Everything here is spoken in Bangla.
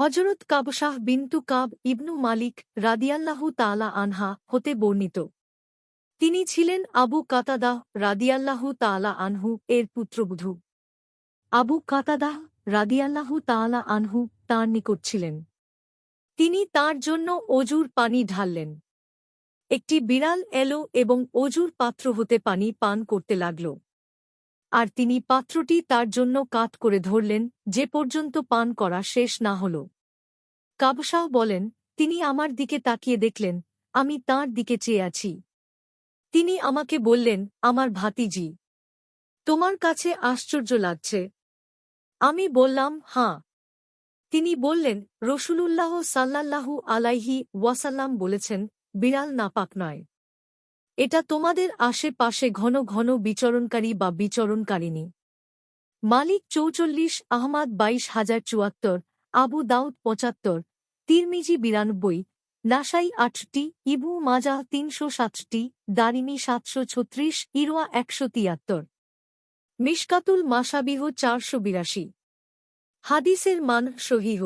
হজরত কাবশাহ বিন্তু কাব ইবনু মালিক রাদিয়াল্লাহু তালা আনহা হতে বর্ণিত। তিনি ছিলেন আবু কাতাদাহ রাদিয়াল্লাহু তালা আনহু এর পুত্রবধূ। আবু কাতাদাহ রাদিয়াল্লাহু তালা আনহু তাঁর নিকট ছিলেন। তিনি তার জন্য অজুর পানি ঢাললেন। একটি বিড়াল এলো এবং অজুর পাত্র হতে পানি পান করতে লাগল। আর তিনি পাত্রটি তার জন্য কাত করে ধরলেন, যে পর্যন্ত পান করা শেষ না হল। কাবসাহ বলেন, তিনি আমার দিকে তাকিয়ে দেখলেন, আমি তাঁর দিকে চেয়ে আছি। তিনি আমাকে বললেন, আমার ভাতিজি, তোমার কাছে আশ্চর্য লাগছে। আমি বললাম হাঁ তিনি বললেন, রসুলুল্লাহ সাল্লাল্লাহু আলাইহি ওয়াসাল্লাম বলেছেন, বিড়াল নাপাক নয়। এটা তোমাদের আশেপাশে ঘন ঘন বিচরণকারী বা বিচরণকারিণী। মালিক চৌচল্লিশ, আহমাদ বাইশ হাজার চুয়াত্তর, আবু দাউদ পঁচাত্তর, তিরমিজি বিরানব্বই, নাসাই আটটি, ইবু মাজা তিনশো সাতটি, দারিমি সাতশো ছত্রিশ, ইরোয়া একশো তিয়াত্তর। মিশকাতুল মাসাবিহ চারশো বিরাশি। হাদিসের মান সহিহ